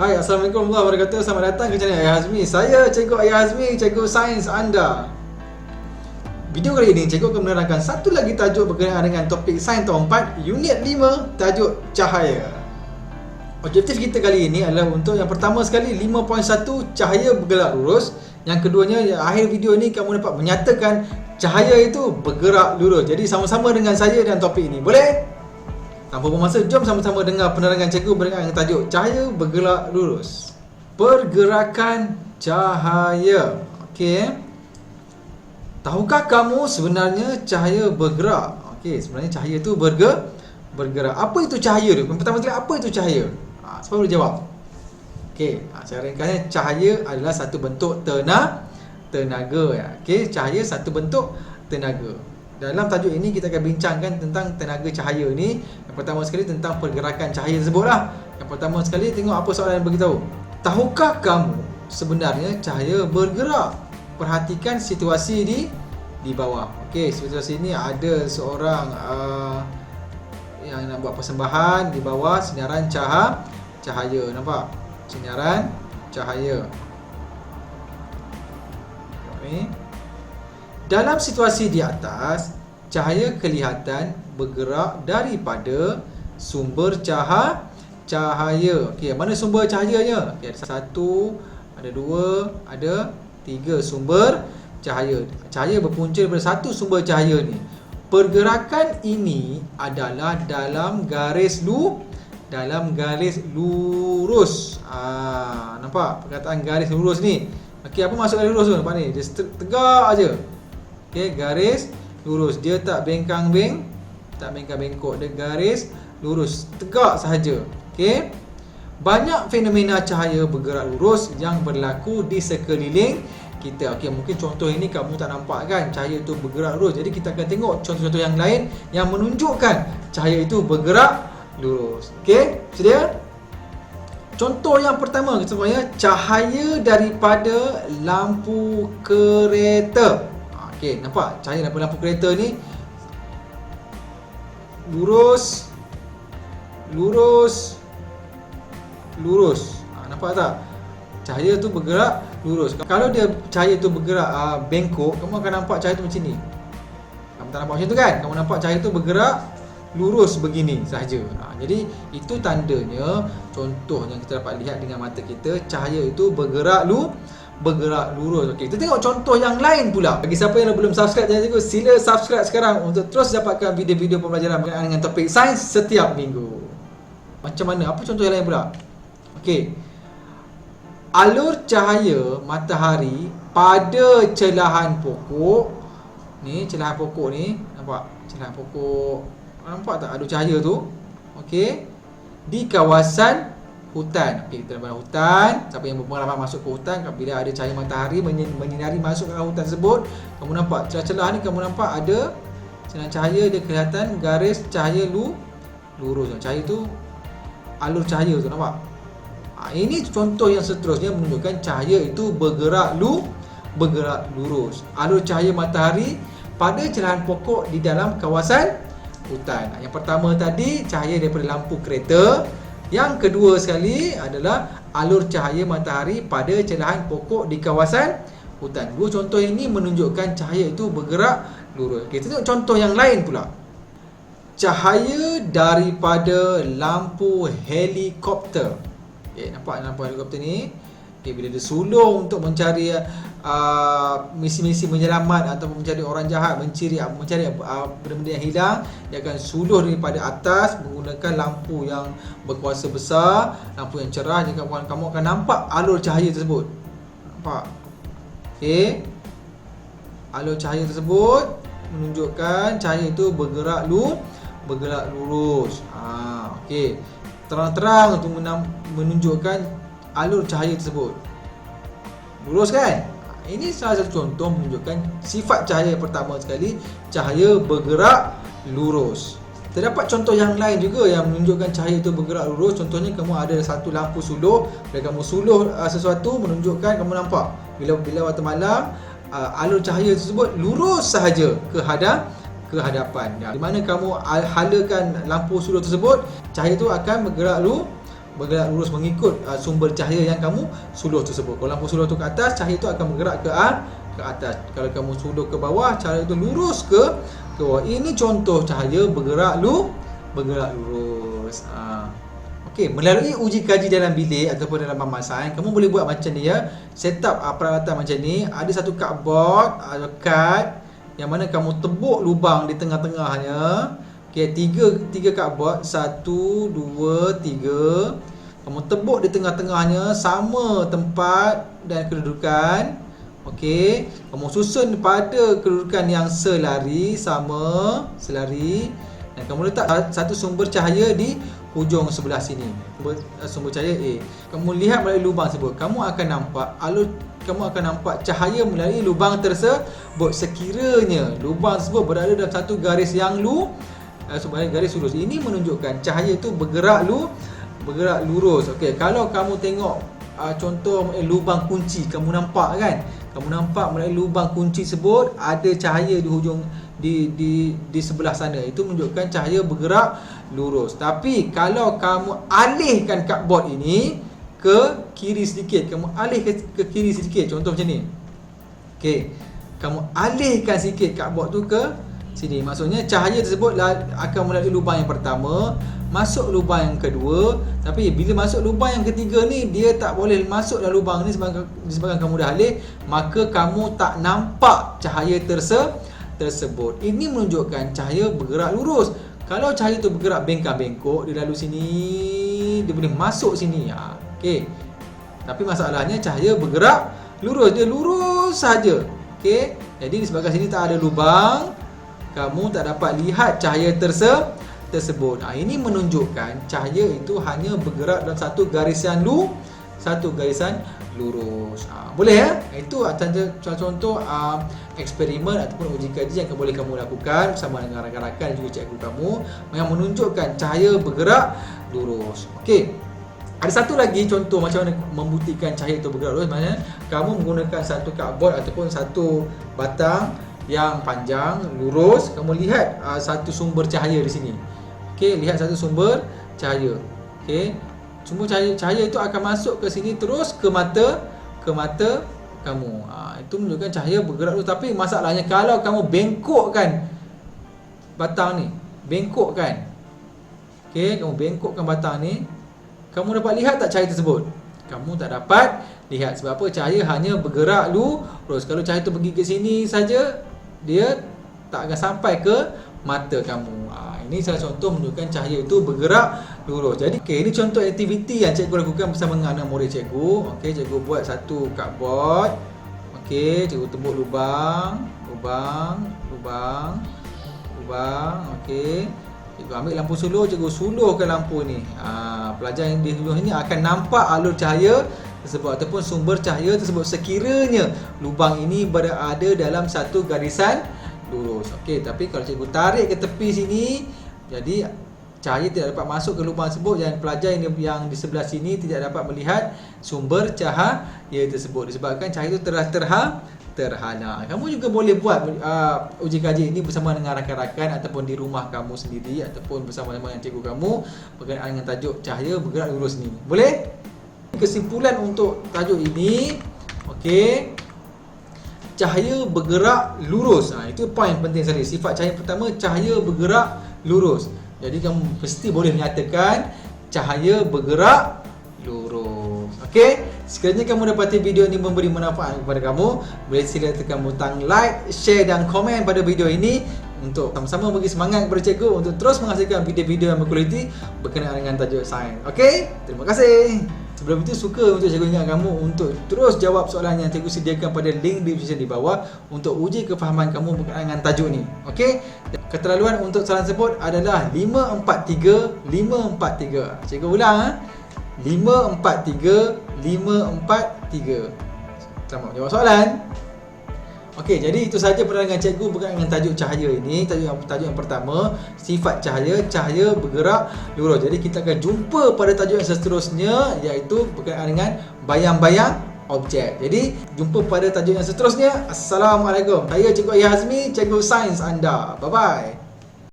Hai, Assalamualaikum warahmatullahi wabarakatuh. Selamat datang ke channel Ayah Hazmi. Saya Cikgu Ayah Hazmi, Cikgu Sains anda. Video kali ini, Cikgu akan menerangkan satu lagi tajuk berkenaan dengan topik Sains tahun 4, Unit 5, tajuk Cahaya. Objektif kita kali ini adalah untuk yang pertama sekali 5.1 cahaya bergerak lurus. Yang keduanya, akhir video ini kamu dapat menyatakan cahaya itu bergerak lurus. Jadi sama-sama dengan saya dan topik ini. Boleh? Tanpa bermasa, jom sama-sama dengar penerangan cikgu berkenaan dengan tajuk Cahaya bergerak lurus. Pergerakan cahaya. Okey. Tahukah kamu sebenarnya cahaya bergerak? Okey, sebenarnya cahaya itu berge bergerak. Apa itu cahaya tu? Pertama sekali apa itu cahaya? Ha, siapa boleh jawab? Okey, ha, saya ringkasnya cahaya adalah satu bentuk tenaga tenaga ya. Okey, cahaya satu bentuk tenaga. Dalam tajuk ini kita akan bincangkan tentang tenaga cahaya ni. Yang pertama sekali tentang pergerakan cahaya tersebut lah. Yang pertama sekali tengok apa soalan yang beritahu. Tahukah kamu sebenarnya cahaya bergerak? Perhatikan situasi di di bawah. Okey, situasi ini ada seorang uh, yang nak buat persembahan di bawah sinaran cahaya cahaya nampak? Sinaran cahaya. Okay. Dalam situasi di atas, cahaya kelihatan bergerak daripada sumber cahaya cahaya. Okey, mana sumber cahayanya? Okey, ada satu, ada dua, ada tiga sumber cahaya. Cahaya berpunca daripada satu sumber cahaya ni. Pergerakan ini adalah dalam garis lu dalam garis lurus. Ah, nampak perkataan garis lurus ni? Okey, apa maksud garis lurus tu? Nampak ni? Dia tegak aja. Okey, garis lurus. Dia tak bengkang-beng, tak bengkang-bengkok. Dia garis lurus, tegak sahaja. Okey. Banyak fenomena cahaya bergerak lurus yang berlaku di sekeliling kita. Okey, mungkin contoh ini kamu tak nampak kan cahaya itu bergerak lurus. Jadi kita akan tengok contoh-contoh yang lain yang menunjukkan cahaya itu bergerak lurus. Okey, sedia? Contoh yang pertama semuanya cahaya daripada lampu kereta. Okey, nampak cahaya daripada lampu kereta ni lurus lurus lurus. Ha, nampak tak? Cahaya tu bergerak lurus. Kalau dia cahaya tu bergerak uh, bengkok, kamu akan nampak cahaya tu macam ni. Kamu tak nampak macam tu kan? Kamu nampak cahaya tu bergerak lurus begini sahaja. Ha, jadi itu tandanya contoh yang kita dapat lihat dengan mata kita, cahaya itu bergerak lu bergerak lurus. Okey, kita tengok contoh yang lain pula. Bagi siapa yang belum subscribe channel cikgu, sila subscribe sekarang untuk terus dapatkan video-video pembelajaran berkenaan dengan topik sains setiap minggu. Macam mana? Apa contoh yang lain pula? Okey. Alur cahaya matahari pada celahan pokok ni, celahan pokok ni, nampak? Celahan pokok. Nampak tak alur cahaya tu? Okey. Di kawasan hutan. Okey, kita dalam hutan. Siapa yang berpengalaman masuk ke hutan, bila ada cahaya matahari menyinari masuk ke hutan tersebut, kamu nampak celah-celah ni kamu nampak ada sinar cahaya dia kelihatan garis cahaya lu lurus. Cahaya tu alur cahaya tu nampak? Ha, ini contoh yang seterusnya menunjukkan cahaya itu bergerak lu bergerak lurus. Alur cahaya matahari pada celahan pokok di dalam kawasan hutan. Yang pertama tadi cahaya daripada lampu kereta yang kedua sekali adalah alur cahaya matahari pada celahan pokok di kawasan hutan. Dua contoh ini menunjukkan cahaya itu bergerak lurus. Kita tengok contoh yang lain pula. Cahaya daripada lampu helikopter. Okay, nampak lampu helikopter ni? Okay, bila dia sulung untuk mencari uh, misi-misi menyelamat atau mencari orang jahat, mencari mencari uh, benda-benda yang hilang, dia akan suluh daripada atas menggunakan lampu yang berkuasa besar, lampu yang cerah, jika kamu, kamu akan nampak alur cahaya tersebut. Nampak? Okey. Alur cahaya tersebut menunjukkan cahaya itu bergerak lu bergerak lurus. Ha, okey. Terang-terang untuk menunjukkan alur cahaya tersebut. Lurus kan? Ini salah satu contoh menunjukkan sifat cahaya pertama sekali, cahaya bergerak lurus. Terdapat contoh yang lain juga yang menunjukkan cahaya itu bergerak lurus. Contohnya kamu ada satu lampu suluh, bila kamu suluh uh, sesuatu menunjukkan kamu nampak bila bila waktu malam uh, alur cahaya tersebut lurus sahaja ke hadap ke hadapan. Di mana kamu halakan lampu suluh tersebut, cahaya itu akan bergerak lurus bergerak lurus mengikut uh, sumber cahaya yang kamu suluh tersebut. Kalau lampu suluh tu ke atas, cahaya itu akan bergerak ke uh, ke atas. Kalau kamu suluh ke bawah, cahaya itu lurus ke ke bawah. Ini contoh cahaya bergerak lu bergerak lurus. Uh. Okey, melalui uji kaji dalam bilik ataupun dalam pemasaran, kamu boleh buat macam ni ya. Setup uh, peralatan macam ni, ada satu cardboard atau card yang mana kamu tebuk lubang di tengah-tengahnya. Okey, tiga tiga cardboard, satu, dua, tiga. Kamu tebuk di tengah-tengahnya sama tempat dan kedudukan. Okey, kamu susun pada kedudukan yang selari sama, selari. Dan kamu letak satu sumber cahaya di hujung sebelah sini. Sumber, eh, sumber cahaya A. Kamu lihat melalui lubang tersebut. Kamu akan nampak alur kamu akan nampak cahaya melalui lubang tersebut sekiranya lubang tersebut berada dalam satu garis yang lu uh, sebenarnya garis lurus. Ini menunjukkan cahaya itu bergerak lu bergerak lurus. Okey, kalau kamu tengok uh, contoh eh, lubang kunci, kamu nampak kan? Kamu nampak melalui lubang kunci tersebut ada cahaya di hujung di di di sebelah sana itu menunjukkan cahaya bergerak lurus tapi kalau kamu alihkan cardboard ini ke kiri sedikit kamu alih ke, ke kiri sedikit contoh macam ni okey kamu alihkan sikit cardboard tu ke sini maksudnya cahaya tersebut akan melalui lubang yang pertama masuk lubang yang kedua tapi bila masuk lubang yang ketiga ni dia tak boleh masuk dalam lubang ni sebab disebabkan kamu dah alih maka kamu tak nampak cahaya tersebut tersebut. Ini menunjukkan cahaya bergerak lurus. Kalau cahaya itu bergerak bengkak-bengkok, dia lalu sini, dia boleh masuk sini. Ha, okay. Tapi masalahnya cahaya bergerak lurus. Dia lurus saja. Okay. Jadi disebabkan sini tak ada lubang, kamu tak dapat lihat cahaya terse tersebut. Ha, ini menunjukkan cahaya itu hanya bergerak dalam satu garisan lu, satu garisan lurus. Ha, boleh ya? Itu antara contoh uh, eksperimen ataupun uji kaji yang boleh kamu lakukan bersama dengan rakan-rakan juga cikgu kamu yang menunjukkan cahaya bergerak lurus. Okey. Ada satu lagi contoh macam mana membuktikan cahaya itu bergerak lurus maknanya kamu menggunakan satu cardboard ataupun satu batang yang panjang lurus kamu lihat uh, satu sumber cahaya di sini. Okey, lihat satu sumber cahaya. Okey. Cuma cahaya, cahaya itu akan masuk ke sini terus ke mata ke mata kamu. Ha, itu menunjukkan cahaya bergerak dulu tapi masalahnya kalau kamu bengkokkan batang ni, bengkokkan. Okey, kamu bengkokkan batang ni, kamu dapat lihat tak cahaya tersebut? Kamu tak dapat lihat sebab apa? Cahaya hanya bergerak lurus. Kalau cahaya itu pergi ke sini saja, dia tak akan sampai ke mata kamu. Ini salah contoh menunjukkan cahaya itu bergerak lurus. Jadi okay, ini contoh aktiviti yang cikgu lakukan bersama dengan anak murid cikgu. Okey, cikgu buat satu cardboard. Okey, cikgu tembuk lubang, lubang, lubang, lubang. Okey. Cikgu ambil lampu suluh, cikgu suluhkan lampu ni. Ha, pelajar yang di suluh ini akan nampak alur cahaya tersebut ataupun sumber cahaya tersebut sekiranya lubang ini berada dalam satu garisan lurus. Okey, tapi kalau cikgu tarik ke tepi sini, jadi cahaya tidak dapat masuk ke lubang tersebut dan pelajar yang, yang di sebelah sini tidak dapat melihat sumber cahaya tersebut disebabkan cahaya itu terah terha terhalang. Kamu juga boleh buat uh, uji kaji ini bersama dengan rakan-rakan ataupun di rumah kamu sendiri ataupun bersama dengan cikgu kamu berkenaan dengan tajuk cahaya bergerak lurus ni. Boleh? Kesimpulan untuk tajuk ini okey cahaya bergerak lurus. Ha, itu poin penting sekali. Sifat cahaya pertama cahaya bergerak lurus. Jadi kamu mesti boleh menyatakan cahaya bergerak lurus. Okey? Sekiranya kamu dapati video ini memberi manfaat kepada kamu, boleh sila tekan butang like, share dan komen pada video ini untuk sama-sama bagi semangat kepada cikgu untuk terus menghasilkan video-video yang berkualiti berkenaan dengan tajuk sains. Okey? Terima kasih. Sebelum itu suka untuk cikgu ingat kamu untuk terus jawab soalan yang cikgu sediakan pada link di di bawah untuk uji kefahaman kamu berkenaan dengan tajuk ni. Okey? Keterlaluan untuk soalan tersebut adalah 543 543. Cikgu ulang ah. 543 543. Selamat jawab soalan. Okey, jadi itu sahaja penerangan cikgu berkaitan dengan tajuk cahaya ini. Tajuk yang tajuk yang pertama, sifat cahaya, cahaya bergerak lurus. Jadi kita akan jumpa pada tajuk yang seterusnya iaitu berkaitan dengan bayang-bayang objek. Jadi jumpa pada tajuk yang seterusnya. Assalamualaikum. Saya Cikgu Ayah Hazmi, cikgu sains anda. Bye bye.